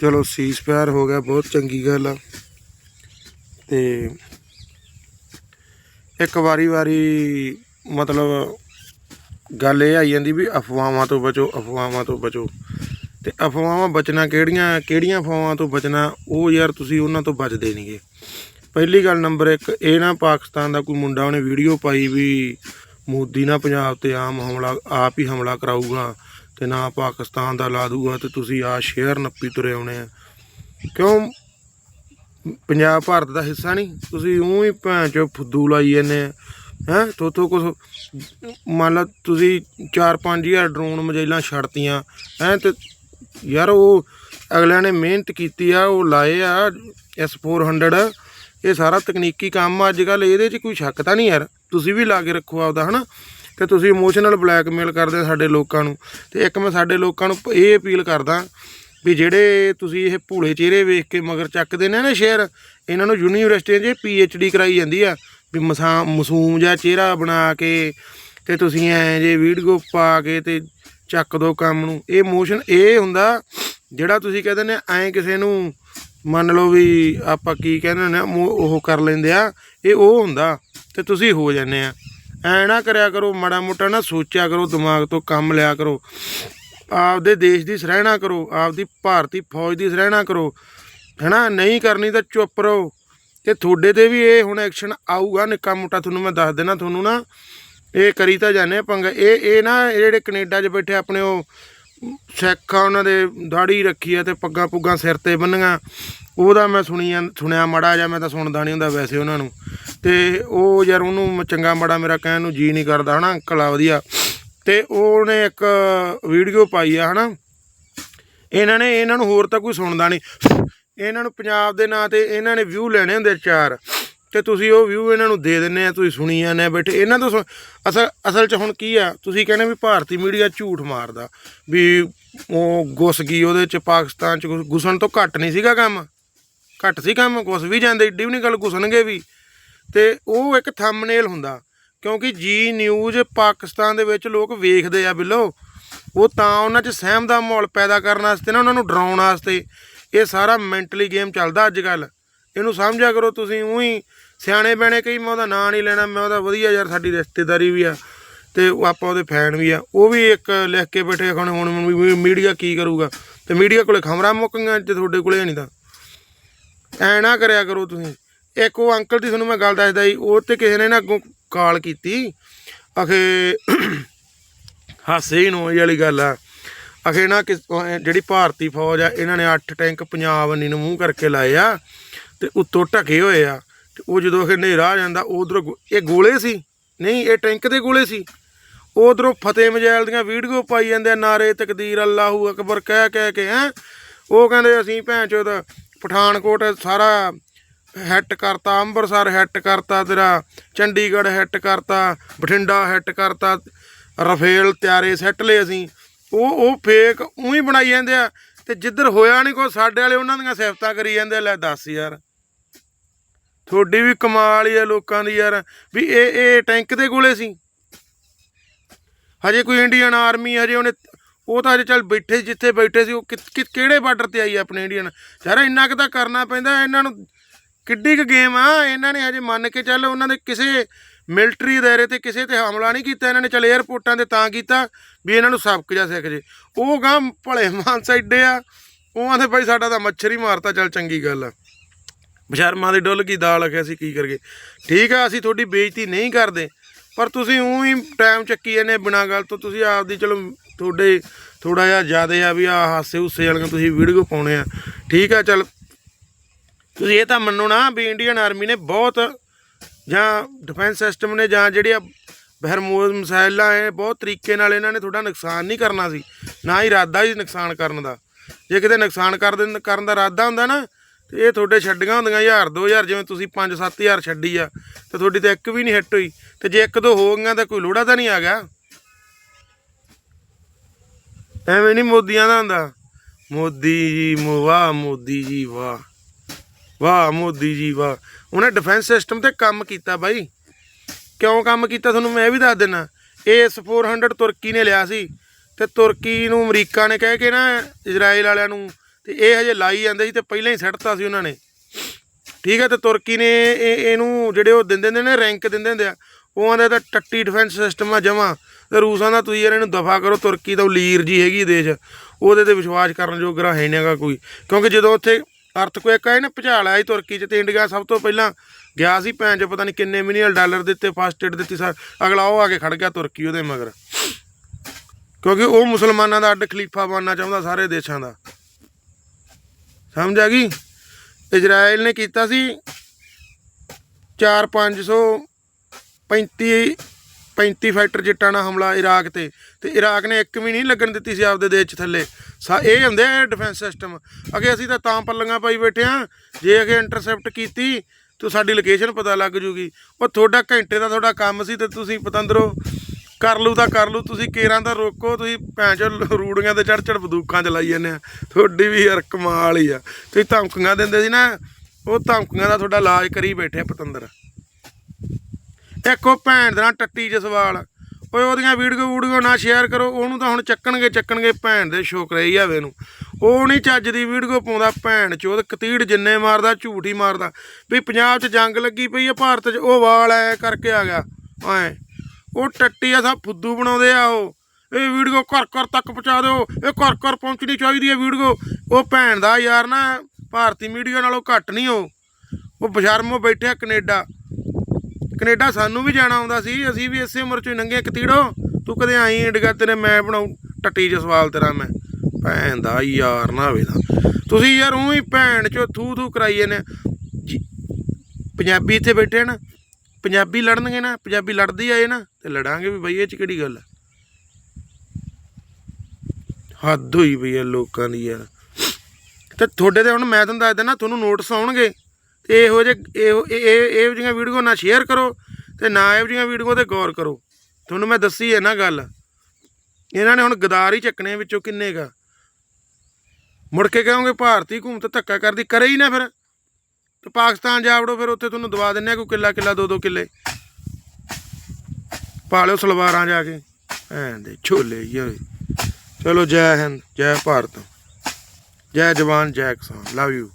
ਚਲੋ ਸੀਸ ਪਿਆਰ ਹੋ ਗਿਆ, ਬਹੁਤ ਚੰਗੀ ਗੱਲ ਆ। ਤੇ ਇੱਕ ਵਾਰੀ ਵਾਰੀ ਮਤਲਬ ਗੱਲ ਇਹ ਆਈ ਜਾਂਦੀ ਵੀ ਅਫਵਾਹਾਂ ਤੋਂ ਬਚੋ, ਅਫਵਾਹਾਂ ਤੋਂ ਬਚੋ। ਤੇ ਅਫਵਾਹਾਂ ਬਚਣਾ ਕਿਹੜੀਆਂ ਕਿਹੜੀਆਂ ਅਫਵਾਹਾਂ ਤੋਂ ਬਚਣਾ, ਉਹ ਯਾਰ ਤੁਸੀਂ ਉਹਨਾਂ ਤੋਂ ਬਚਦੇ ਨਹੀਂਗੇ ਪਹਿਲੀ ਗੱਲ ਨੰਬਰ 1 ਇਹ ਨਾ ਪਾਕਿਸਤਾਨ ਦਾ ਕੋਈ ਮੁੰਡਾ ਉਹਨੇ ਵੀਡੀਓ ਪਾਈ ਵੀ ਮੋਦੀ ਨਾ ਪੰਜਾਬ ਤੇ ਆਮ ਹਮਲਾ, ਆਪ ਹੀ ਹਮਲਾ ਕਰਾਊਗਾ। ਤੇ ਨਾ ਪਾਕਿਸਤਾਨ ਦਾ ਲਾ ਦੂਗਾ ਤੇ ਤੁਸੀਂ ਆ ਸ਼ੇਅਰ ਨੱਪੀ ਤੁਰੇ ਆਉਣੇ ਆ। ਕਿਉਂ? ਪੰਜਾਬ ਭਾਰਤ ਦਾ ਹਿੱਸਾ ਨਹੀਂ। ਤੁਸੀਂ ਉਹ ਹੀ ਭੈਣ ਚੋ ਫੁੱਦੂ ਲਾਈ ਜਾਂਦੇ ਆ। ਹੈ? ਤੋਤੋ ਕੁਛ ਮੰਨ ਲਾ ਤੁਸੀਂ 4-5000 ਡਰੋਨ ਮਜੈਲਾਂ ਛੱਡਤੀਆਂ। ਹੈ? ਤੇ ਯਾਰ ਉਹ ਅਗਲਿਆਂ ਨੇ ਮਿਹਨਤ ਕੀਤੀ ਆ, ਉਹ ਲਾਏ ਆ S400 ਇਹ ਸਾਰਾ ਤਕਨੀਕੀ ਕੰਮ ਆ। ਅੱਜ ਕੱਲ ਇਹਦੇ 'ਚ ਕੋਈ ਸ਼ੱਕ ਤਾਂ ਨਹੀਂ ਯਾਰ। ਤੁਸੀਂ ਵੀ ਲਾ ਕੇ ਰੱਖੋ ਆਪਦਾ, ਹਨਾ? ਤੇ ਤੁਸੀਂ ਇਮੋਸ਼ਨਲ ਬਲੈਕਮੇਲ ਕਰਦੇ ਸਾਡੇ ਲੋਕਾਂ ਨੂੰ। ਤੇ ਇੱਕ ਮੈਂ ਸਾਡੇ ਲੋਕਾਂ ਨੂੰ ਇਹ ਅਪੀਲ ਕਰਦਾ ਵੀ ਜਿਹੜੇ ਤੁਸੀਂ ਇਹ ਭੂਲੇ ਚਿਹਰੇ ਵੇਖ ਕੇ ਮਗਰ ਚੱਕਦੇ ਨੇ ਨਾ ਸ਼ੇਰ, ਇਹਨਾਂ ਨੂੰ ਯੂਨੀਵਰਸਿਟੀਆਂ 'ਚ ਪੀ ਡੀ ਕਰਾਈ ਜਾਂਦੀ ਆ ਵੀ ਮਸਾ, ਮਸੂਮ ਜਿਹਾ ਚਿਹਰਾ ਬਣਾ ਕੇ ਤੇ ਤੁਸੀਂ ਐ ਜੇ ਵੀਡੀਓ ਪਾ ਕੇ ਤੇ ਚੱਕ ਦੋ ਕੰਮ ਨੂੰ। ਇਹ ਮੋਸ਼ਨ ਇਹ ਹੁੰਦਾ ਜਿਹੜਾ ਤੁਸੀਂ ਕਹਿੰਦੇ ਨੇ ਐ ਕਿਸੇ ਨੂੰ ਮੰਨ ਲਓ ਵੀ ਆਪਾਂ ਕੀ ਕਹਿੰਦੇ ਨੇ ਮੋ- ਉਹ ਕਰ ਲੈਂਦੇ ਆ, ਇਹ ਉਹ ਹੁੰਦਾ ਤੇ ਤੁਸੀਂ ਹੋ ਜਾਂਦੇ ਆ। ਐ ਨਾ ਕਰਿਆ ਕਰੋ, ਮਾੜਾ ਮੋਟਾ ਨਾ ਸੋਚਿਆ ਕਰੋ, ਦਿਮਾਗ ਤੋਂ ਕੰਮ ਲਿਆ ਕਰੋ। ਆਪਦੇ ਦੇਸ਼ ਦੀ ਸਰਾਹਣਾ ਕਰੋ, ਆਪਦੀ ਭਾਰਤੀ ਫੌਜ ਦੀ ਸਰਾਹਨਾ ਕਰੋ। ਹੈਨਾ, ਨਹੀਂ ਕਰਨੀ ਤਾਂ ਚੁੱਪ ਰਹੋ। ਤੇ ਤੁਹਾਡੇ ਤੇ ਵੀ ਇਹ ਹੁਣ ਐਕਸ਼ਨ ਆਊਗਾ, ਨਿੱਕਾ ਮੋਟਾ ਤੁਹਾਨੂੰ ਮੈਂ ਦੱਸ ਦੇਣਾ ਤੁਹਾਨੂੰ ਨਾ। ਇਹ ਕਰੀ ਤਾਂ ਜਾਂਦੇ ਆ ਪੰਗਾ। ਇਹ ਇਹ ਨਾ ਇਹ ਜਿਹੜੇ ਕੈਨੇਡਾ 'ਚ ਬੈਠੇ ਆਪਣੇ ਉਹ ਸਿੱਖ ਆ, ਉਹਨਾਂ ਦੇ ਦਾੜੀ ਰੱਖੀ ਆ ਤੇ ਪੱਗਾਂ ਪੁੱਗਾਂ ਸਿਰ ਤੇ ਬੰਨੀਆਂ। ਉਹਦਾ ਮੈਂ ਸੁਣੀ ਜਾਂ- ਸੁਣਿਆ ਮੜਾ ਜਾਂ ਮੈਂ ਤਾਂ ਸੁਣਦਾ ਨਹੀਂ ਹੁੰਦਾ ਵੈਸੇ ਉਹਨਾਂ ਨੂੰ। ਤੇ ਉਹ ਯਾਰ ਉਹਨੂੰ ਮ- ਚੰਗਾ ਮੜਾ ਮੇਰਾ ਕਹਿਣ ਨੂੰ ਜੀ ਨਹੀਂ ਕਰਦਾ, ਹਨਾ? ਅੰਕਲ ਆ ਵਧੀਆ। ਤੇ ਉਹਨੇ ਇੱਕ ਵੀਡੀਓ ਪਾਈ ਆ, ਹਨਾ? ਇਹਨਾਂ ਨੇ ਇਹਨਾਂ ਨੂੰ ਹੋਰ ਤਾਂ ਕੋਈ ਸੁਣਦਾ ਨਹੀਂ। ਇਹਨਾਂ ਨੂੰ ਪੰਜਾਬ ਦੇ ਨਾਂ ਤੇ ਇਹਨਾਂ ਨੇ ਵਿਊ ਲੈਣੇ ਹੁੰਦੇ ਚਾਰ। ਤੇ ਤੁਸੀਂ ਉਹ ਵਿਊ ਇਹਨਾਂ ਨੂੰ ਦੇ ਦਿੰਨੇ ਆ, ਤੁਸੀਂ ਸੁਣੀ ਜਾਂਦੇ ਆ ਬੈਠੇ। ਇਹਨਾਂ ਤੋਂ ਸੁਣ- ਅਸਲ ਅਸਲ 'ਚ ਹੁਣ ਕੀ ਆ, ਤੁਸੀਂ ਕਹਿੰਦੇ ਵੀ ਭਾਰਤੀ ਮੀਡੀਆ ਝੂਠ ਮਾਰਦਾ। ਵੀ ਉਹ ਗੁੱਸ ਗਈ ਉਹਦੇ 'ਚ, ਪਾਕਿਸਤਾਨ 'ਚ ਘੁਸ- ਤੋਂ ਘੱਟ ਨਹੀਂ ਸੀਗਾ ਕੰਮ। ਘੱਟ ਸੀ ਕੰਮ ਘੁਸ ਵੀ ਜਾਂਦੇ, ਏਡੀ ਵੀ ਨਹੀਂ ਗੱਲ ਘੁਸਣਗੇ ਵੀ। ਤੇ ਉਹ ਇੱਕ ਥੰਬਨੇਲ ਹੁੰਦਾ, ਕਿਉਂਕਿ ਜੀ ਨਿਊਜ਼ ਪਾਕਿਸਤਾਨ ਦੇ ਵਿੱਚ ਲੋਕ ਵੇਖਦੇ ਆ ਬਿੱਲੋ। ਉਹ ਤਾਂ ਉਹਨਾਂ 'ਚ ਸਹਿਮ ਦਾ ਮਾਹੌਲ ਪੈਦਾ ਕਰਨ ਵਾਸਤੇ ਨਾ, ਉਹਨਾਂ ਨੂੰ ਡਰਾਉਣ ਵਾਸਤੇ। ਇਹ ਸਾਰਾ ਮੈਂਟਲੀ ਗੇਮ ਚੱਲਦਾ ਅੱਜ ਕੱਲ ਇਹਨੂੰ ਸਮਝਿਆ ਕਰੋ ਤੁਸੀਂ, ਉਹੀ ਸਿਆਣੇ ਬਣੇ ਕਈ, ਮੈਂ ਉਹਦਾ ਨਾਂ ਨਹੀਂ ਲੈਣਾ, ਮੈਂ ਉਹਦਾ ਵਧੀਆ ਯਾਰ ਸਾਡੀ ਰਿਸ਼ਤੇਦਾਰੀ ਵੀ ਆ, ਤੇ ਉਹ ਆਪਾਂ ਉਹਦੇ ਫੈਨ ਵੀ ਆ। ਉਹ ਵੀ ਇੱਕ ਲਿਖ ਕੇ ਬੈਠੇ ਹੁਣ ਹੁਣ ਮੀਡੀਆ ਕੀ ਕਰੂਗਾ? ਤੇ ਮੀਡੀਆ ਕੋਲੇ ਖਬਰਾਂ ਮੁੱਕੀਆਂ, ਜੇ ਤੁਹਾਡੇ ਕੋਲੇ ਨਹੀਂ ਤਾਂ। ਐ ਨਾ ਕਰਿਆ ਕਰੋ ਤੁਸੀਂ। ਇੱਕ ਉਹ ਅੰਕਲ ਦੀ ਤੁਹਾਨੂੰ ਮੈਂ ਗੱਲ ਦੱਸਦਾ ਸੀ ਉਹ ਤੇ ਕਿਸੇ ਨੇ ਨਾ ਅੱਗੋਂ ਕਾਲ ਕੀਤੀ। ਅਖੇ ਹਾਸੇ ਹੀ ਨੋਈ ਵਾਲੀ ਗੱਲ ਆ। ਅਖੇ ਨਾ ਕਿਸ ਜਿਹੜੀ ਭਾਰਤੀ ਫੌਜ ਆ, ਇਹਨਾਂ ਨੇ 8 ਟੈਂਕ ਪੰਜਾਬ ਅੰਨੀ ਨੂੰ ਮੂੰਹ ਕਰਕੇ ਲਾਏ ਆ ਤੇ ਉੱਤੋਂ ਢਕੇ ਹੋਏ ਆ। ਤੇ ਉਹ ਜਦੋਂ ਅਖੇ ਹਨੇਰਾ ਆ ਜਾਂਦਾ, ਉਧਰ ਇਹ ਗੋਲੇ ਸੀ? ਨਹੀਂ, ਇਹ ਟੈਂਕ ਦੇ ਗੋਲੇ ਸੀ। ਉਧਰੋਂ ਫਤਿਹ ਮਜੈਲ ਦੀਆਂ ਵੀਡੀਓ ਪਾਈ ਜਾਂਦੇ ਆ, ਨਾਰੇ ਤਕਦੀਰ, ਅੱਲਾਹੂ ਅਕਬਰ ਕਹਿ ਕਹਿ ਕੇ, ਹੈ। ਉਹ ਕਹਿੰਦੇ ਅਸੀਂ ਭੈਣ ਚੋਦ ਪਠਾਨਕੋਟ ਸਾਰਾ ਹਿੱਟ ਕਰਤਾ ਅੰਮ੍ਰਿਤਸਰ ਹਿੱਟ ਕਰਤਾ ਤੇਰਾ ਚੰਡੀਗੜ੍ਹ ਹਿੱਟ ਕਰਤਾ ਬਠਿੰਡਾ ਹਿੱਟ ਕਰਤਾ ਰਫੇਲ ਤਿਆਰੇ ਸੈੱਟ ਲਏ ਅਸੀਂ। ਉਹ ਉਹ ਫੇਕ ਉਹੀ ਬਣਾਈ ਜਾਂਦੇ ਆ ਤੇ ਜਿੱਧਰ ਹੋਇਆ ਨਹੀਂ ਕੋ ਸਾਡੇ ਵਾਲੇ ਉਹਨਾਂ ਦੀਆਂ ਸਿਫਤਾਂ ਕਰੀ ਜਾਂਦੇ ਆ, ਲੈ ਦੱਸ ਯਾਰ। ਤੁਹਾਡੀ ਵੀ ਕਮਾਲ ਹੀ ਆ ਲੋਕਾਂ ਦੀ ਯਾਰ। ਵੀ ਇਹ ਇਹ ਟੈਂਕ ਦੇ ਗੋਲੇ ਸੀ। ਹਜੇ ਕੋਈ ਇੰਡੀਅਨ ਆਰਮੀ ਹਜੇ ਉਹਨੇ ਉਹ ਤਾਂ ਅਜੇ ਚੱਲ ਬੈਠੇ ਜਿੱਥੇ ਬੈਠੇ ਸੀ, ਉਹ ਕਿ- ਕਿ- ਕਿਹੜੇ ਬਾਰਡਰ ਤੇ ਆਈ ਆਪਣੇ ਇੰਡੀਅਨ ਯਾਰ ਇੰਨਾ ਕੁ ਤਾਂ ਕਰਨਾ ਪੈਂਦਾ, ਇਹਨਾਂ ਨੂੰ ਕਿੱਡੀ ਕੁ ਗੇਮ ਆ, ਇਹਨਾਂ ਨੇ ਹਜੇ ਮੰਨ ਕੇ ਚੱਲ ਉਹਨਾਂ ਦੇ ਕਿਸੇ ਮਿਲਟਰੀ ਦਾਇਰੇ ਤੇ ਕਿਸੇ ਤੇ ਹਮਲਾ ਨਹੀਂ ਕੀਤਾ, ਇਹਨਾਂ ਨੇ ਚੱਲ 에ਅਰਪੋਰਟਾਂ ਤੇ ਤਾਂ ਕੀਤਾ ਵੀ ਇਹਨਾਂ ਨੂੰ ਸਬਕ ਜਾ ਸਿੱਖ ਜੇ। ਉਹ ਗਾਂ ਭਲੇ ਮਾਨਸਾ ਇੱਡੇ ਆ, ਉਹ ਆਂਦੇ ਭਾਈ ਸਾਡਾ ਤਾਂ ਮੱਛਰ ਹੀ ਮਾਰਤਾ, ਚੱਲ ਚੰਗੀ ਗੱਲ ਆ। ਬਸ਼ਰਮਾਂ ਦੀ ਡੁੱਲ ਗਈ ਦਾਲ ਅਖੇ ਅਸੀਂ ਕੀ ਕਰਗੇ ਠੀਕ ਆ, ਅਸੀਂ ਤੁਹਾਡੀ ਬੇਇੱਜ਼ਤੀ ਨਹੀਂ ਕਰਦੇ, ਪਰ ਤੁਸੀਂ ਉਹੀ ਟਾਈਮ ਚੱਕੀ ਜਾਂਦੇ ਬਿਨਾਂ ਗੱਲ ਤੋਂ, ਤੁਸੀਂ ਆਪਦੀ ਚਲੋ ਤੁਹਾਡੇ ਥੋੜਾ ਜਿਹਾ ਜ਼ਿਆਦਾ ਆ ਵੀ ਆ ਹਾਸੇ ਹੁੱਸੇ ਵਾਲੀਆਂ ਤੁਸੀਂ ਵੀਡੀਓ ਪਾਉਣੇ ਆ। ਠੀਕ ਆ, ਚੱਲ। ਤੁਸੀਂ ਇਹ ਤਾਂ ਮੰਨੋ ਨਾ ਵੀ ਇੰਡੀਅਨ ਆਰਮੀ ਨੇ ਬਹੁਤ ਜਾਂ ਡਿਫੈਂਸ ਸਿਸਟਮ ਨੇ ਜਾਂ ਜਿਹੜੀਆਂ ਬਹਿਰਮੋਜ਼ ਮਸਾਇਲਾਂ ਇਹ ਬਹੁਤ ਤਰੀਕੇ ਨਾਲ ਇਹਨਾਂ ਨੇ ਤੁਹਾਡਾ ਨੁਕਸਾਨ ਨਹੀਂ ਕਰਨਾ ਸੀ, ਨਾ ਹੀ ਇਰਾਦਾ ਹੀ ਨੁਕਸਾਨ ਕਰਨ ਦਾ। ਜੇ ਕਿਤੇ ਨੁਕਸਾਨ ਕਰ ਦੇਣ, ਕਰਨ ਦਾ ਇਰਾਦਾ ਹੁੰਦਾ ਨਾ, ਤੇ ਇਹ ਤੁਹਾਡੇ ਛੱਡੀਆਂ ਹੁੰਦੀਆਂ 1000 2000 ਜਿਵੇਂ ਤੁਸੀਂ 5 7000 ਛੱਡੀ ਆ, ਤੇ ਤੁਹਾਡੀ ਤਾਂ ਇੱਕ ਵੀ ਨਹੀਂ ਹਿੱਟ ਹੋਈ। ਤੇ ਜੇ ਇੱਕ ਦੋ ਹੋ ਗਈਆਂ ਤਾਂ ਕੋਈ ਲੋੜਾ ਤਾਂ ਨਹੀਂ ਆ ਗਿਆ। ਐਵੇਂ ਨਹੀਂ ਮੋਦੀਆਂ ਦਾ ਹੁੰਦਾ। ਮੋਦੀ ਜੀ ਵਾਹ, ਮੋਦੀ ਜੀ ਵਾਹ। ਵਾਹ, ਮੋਦੀ ਜੀ ਵਾਹ। ਉਹਨੇ ਡਿਫੈਂਸ ਸਿਸਟਮ ਤੇ ਕੰਮ ਕੀਤਾ ਬਾਈ। ਕਿਉਂ ਕੰਮ ਕੀਤਾ ਤੁਹਾਨੂੰ ਮੈਂ ਵੀ ਦੱਸ ਦਿੰਨਾ। ਇਸ 400 ਤੁਰਕੀ ਨੇ ਲਿਆ ਸੀ। ਤੇ ਤੁਰਕੀ ਨੂੰ ਅਮਰੀਕਾ ਨੇ ਕਹਿ ਕੇ ਨਾ, ਇਜ਼ਰਾਈਲ ਵਾਲਿਆਂ ਨੂੰ, ਤੇ ਇਹ ਹਜੇ ਲਾਈ ਜਾਂਦੇ ਸੀ ਤੇ ਪਹਿਲਾਂ ਹੀ ਸੱਟਤਾ ਸੀ ਉਹਨਾਂ ਨੇ। ਠੀਕ ਹੈ, ਤੇ ਤੁਰਕੀ ਨੇ ਇਹ ਇਹਨੂੰ ਜਿਹੜੇ ਉਹ ਦਿੰਦੇ ਹੁੰਦੇ ਨੇ ਰੈਂਕ ਦਿੰਦੇ ਹੁੰਦੇ ਆ, ਉਹ ਦਾ ਤਾਂ ਟੱਟੀ ਡਿਫੈਂਸ ਸਿਸਟਮ ਆ ਜਮਾ। ਤੇ ਰੂਸਾਂ ਦਾ ਤੁਸੀਂ ਯਾਰ ਇਹਨੂੰ ਦਫਾ ਕਰੋ, ਤੁਰਕੀ ਤਾਂ ਉਹ ਲੀਰ ਜੀ ਹੈਗੀ ਦੇਸ਼। ਉਹਦੇ ਤੇ ਵਿਸ਼ਵਾਸ ਕਰਨ ਜੋਗਾ ਹੈ ਨਹੀਂਗਾ ਕੋਈ। ਕਿਉਂਕਿ ਜਦੋਂ ਉੱਥੇ ਅਰਥਕੁਏਕ ਆਏ ਨਾ, ਭੁਚਾਲ ਆਇਆ ਸੀ ਤੁਰਕੀ 'ਚ ਤੇ ਇੰਡੀਆ ਸਭ ਤੋਂ ਪਹਿਲਾਂ ਗਿਆ ਸੀ ਭੈਣ ਜੋ ਪਤਾ ਨਹੀਂ ਕਿੰਨੇ ਮਿਲੀਅਨ ਡਾਲਰ ਦਿੱਤੇ ਫਸਟ ਏਡ ਦਿੱਤੀ ਸਾ ਅਗਲਾ ਉਹ ਆ ਕੇ ਖੜ ਗਿਆ ਤੁਰਕੀ ਉਹਦੇ ਮਗਰ। ਕਿਉਂਕਿ ਉਹ ਮੁਸਲਮਾਨਾਂ ਦਾ ਅੱਡ ਖਲੀਫਾ ਬਣਨਾ ਚਾਹੁੰਦਾ ਸਾਰੇ ਦੇਸ਼ਾਂ ਦਾ। ਸਮਝ ਆ ਗਈ? ਇਜ਼ਰਾਈਲ ਨੇ ਕੀਤਾ ਸੀ 4 535 35 ਫਾਈਟਰ ਜੱਟਾਂ ਨਾਲ ਹਮਲਾ ਇਰਾਕ ਤੇ ਤੇ ਇਰਾਕ ਨੇ ਇੱਕ ਵੀ ਨਹੀਂ ਲੱਗਣ ਦਿੱਤੀ ਸੀ ਆਪਦੇ ਦੇਸ਼ 'ਚ ਥੱਲੇ। ਸਾ, ਇਹ ਹੁੰਦੇ ਆ ਡਿਫੈਂਸ ਸਿਸਟਮ ਅਗੇ ਅਸੀਂ ਤਾਂ ਤਾਂ ਪੱਲੀਆਂ ਪਾਈ ਬੈਠੇ ਆ। ਜੇ ਅਗੇ ਇੰਟਰਸੈਪਟ ਕੀਤੀ, ਤਾਂ ਸਾਡੀ ਲੋਕੇਸ਼ਨ ਪਤਾ ਲੱਗ ਜੂਗੀ। ਉਹ ਤੁਹਾਡਾ ਘੰਟੇ ਦਾ ਤੁਹਾਡਾ ਕੰਮ ਸੀ ਤੇ ਤੁਸੀਂ ਪਤੰਦਰੋ, ਕਰ ਲੂ ਤਾਂ ਕਰ ਲੂ ਤੁਸੀਂ ਕੇਰਾਂ ਦਾ ਰੋਕੋ, ਤੁਸੀਂ ਭੈਣ ਚੋ ਰੂੜੀਆਂ ਤੇ ਚੜ ਚੜ ਬੰਦੂਕਾਂ ਚਲਾਈ ਜਾਂਦੇ ਆ। ਤੁਹਾਡੀ ਵੀ ਯਾਰ ਕਮਾਲ ਹੀ ਆ। ਤੁਸੀਂ ਧਮਕੀਆਂ ਦਿੰਦੇ ਸੀ ਨਾ, ਉਹ ਧਮਕੀਆਂ ਦਾ ਤੁਹਾਡਾ ਇਲਾਜ ਕਰੀ ਬੈਠੇ ਪਤੰਦਰ। ਇੱਕ ਉਹ ਭੈਣ ਦੇ ਨਾਲ ਟੱਟੀ ਜਸਵਾਲ ਓਏ ਉਹਦੀਆਂ ਵੀਡੀਓ ਵੀਡੀਓ ਨਾ ਸ਼ੇਅਰ ਕਰੋ, ਉਹਨੂੰ ਤਾਂ ਹੁਣ ਚੱਕਣਗੇ ਚੱਕਣਗੇ ਭੈਣ ਦੇ ਸ਼ੋਕਰੇ ਰਹੀ ਆਵੇ ਨੂੰ। ਉਹ ਨਹੀਂ ਚੱਜ ਦੀ ਵੀਡੀਓ ਪਾਉਂਦਾ ਭੈਣ ਚੋਦ ਕਤੀੜ ਜਿੰਨੇ ਮਾਰਦਾ, ਝੂਠ ਹੀ ਮਾਰਦਾ। ਵੀ ਪੰਜਾਬ 'ਚ ਜੰਗ ਲੱਗੀ ਪਈ ਆ, ਭਾਰਤ 'ਚ ਉਹ ਵਾਲ ਐ ਕਰਕੇ ਆ ਗਿਆ, ਐ। ਉਹ ਟੱਟੀ ਆ, ਸਭ ਫੁੱਦੂ ਬਣਾਉਂਦੇ ਆ ਉਹ। ਇਹ ਵੀਡੀਓ ਘਰ ਘਰ ਤੱਕ ਪਹੁੰਚਾ ਦਿਓ, ਇਹ ਘਰ ਘਰ ਪਹੁੰਚਣੀ ਚਾਹੀਦੀ ਹੈ ਵੀਡੀਓ ਉਹ ਭੈਣ ਦਾ ਯਾਰ ਨਾ, ਭਾਰਤੀ ਮੀਡੀਆ ਨਾਲੋਂ ਘੱਟ ਨਹੀਂ ਉਹ। ਉਹ ਬਸ਼ਰਮੋ ਬੈਠਿਆ ਕੈਨੇਡਾ। ਕੈਨੇਡਾ ਸਾਨੂੰ ਵੀ ਜਾਣਾ ਆਉਂਦਾ ਸੀ, ਅਸੀਂ ਵੀ ਇਸੇ ਉਮਰ ਚੋਂ ਹੀ ਲੰਘੇ ਕਤੀੜੋ ਤੂੰ ਕਦੇ ਆਈ ਇੰਡੀਆ ਤੇਰੇ ਮੈਂ ਬਣਾਉ ਟੱਟੀ ਚ ਸਵਾਲ ਤੇਰਾ ਮੈਂ। ਭੈਣ ਦਾ ਯਾਰ ਨਾ ਹੋਵੇ ਤਾਂ ਤੁਸੀਂ ਯਾਰ ਉਹੀ ਭੈਣ ਚੋ ਥੂ ਥੂ ਕਰਾਈਏ ਨੇ ਜੀ- ਪੰਜਾਬੀ ਇੱਥੇ ਬੈਠੇ ਨਾ, ਪੰਜਾਬੀ ਲੜਨਗੇ ਨਾ, ਪੰਜਾਬੀ ਲੜਦੀ ਆਏ ਨਾ, ਤੇ ਲੜਾਂਗੇ ਵੀ ਬਈ ਇਹ ਚ ਕਿਹੜੀ ਗੱਲ ਹੈ ਹੱਦ ਹੋਈ ਬਈ ਹੈ ਲੋਕਾਂ ਦੀ ਯਾਰ। ਤੇ ਤੁਹਾਡੇ ਤੇ ਹੁਣ ਮੈਂ ਤੁਹਾਨੂੰ ਦੱਸ ਦਿੰਦਾ, ਤੁਹਾਨੂੰ ਨੋਟਿਸ ਆਉਣਗੇ। ਤੇ ਇਹੋ ਜਿਹੇ, ਇਹੋ, ਇਹ, ਇਹ- ਇਹੋ ਜਿਹੀਆਂ ਵੀਡੀਓ ਨਾ ਸ਼ੇਅਰ ਕਰੋ ਤੇ ਨਾ ਇਹੋ ਜਿਹੀਆਂ ਵੀਡੀਓ ਤੇ ਗੌਰ ਕਰੋ। ਤੁਹਾਨੂੰ ਮੈਂ ਦੱਸੀ ਹੈ ਨਾ ਗੱਲ। ਇਹਨਾਂ ਨੇ ਹੁਣ ਗਦਾਰ ਹੀ ਚੱਕਣੇ ਵਿੱਚੋਂ ਕਿੰਨੇ ਗਾ ਮੁੜ ਕੇ ਕਹੋਗੇ ਭਾਰਤੀ ਹਕੂਮਤ ਧੱਕਾ ਕਰਦੀ, ਕਰੇ ਹੀ ਨਾ ਫਿਰ। ਤੇ ਪਾਕਿਸਤਾਨ ਜਾ ਵੜੋ ਫਿਰ ਉੱਥੇ ਤੁਹਾਨੂੰ ਦਵਾ ਦਿੰਨੇ ਆ ਕੋਈ ਕਿੱਲਾ ਕਿੱਲਾ ਦੋ ਦੋ ਕਿੱਲੇ। ਪਾ ਲਿਓ ਸਲਵਾਰਾਂ ਜਾ ਕੇ। ਐਂ ਦੇ ਛੋਲੇ ਹੀ ਹੋਏ ਚਲੋ ਜੈ ਹਿੰਦ, ਜੈ ਭਾਰਤ। ਜੈ ਜਵਾਨ, ਜੈ ਕਿਸਾਨ। Love you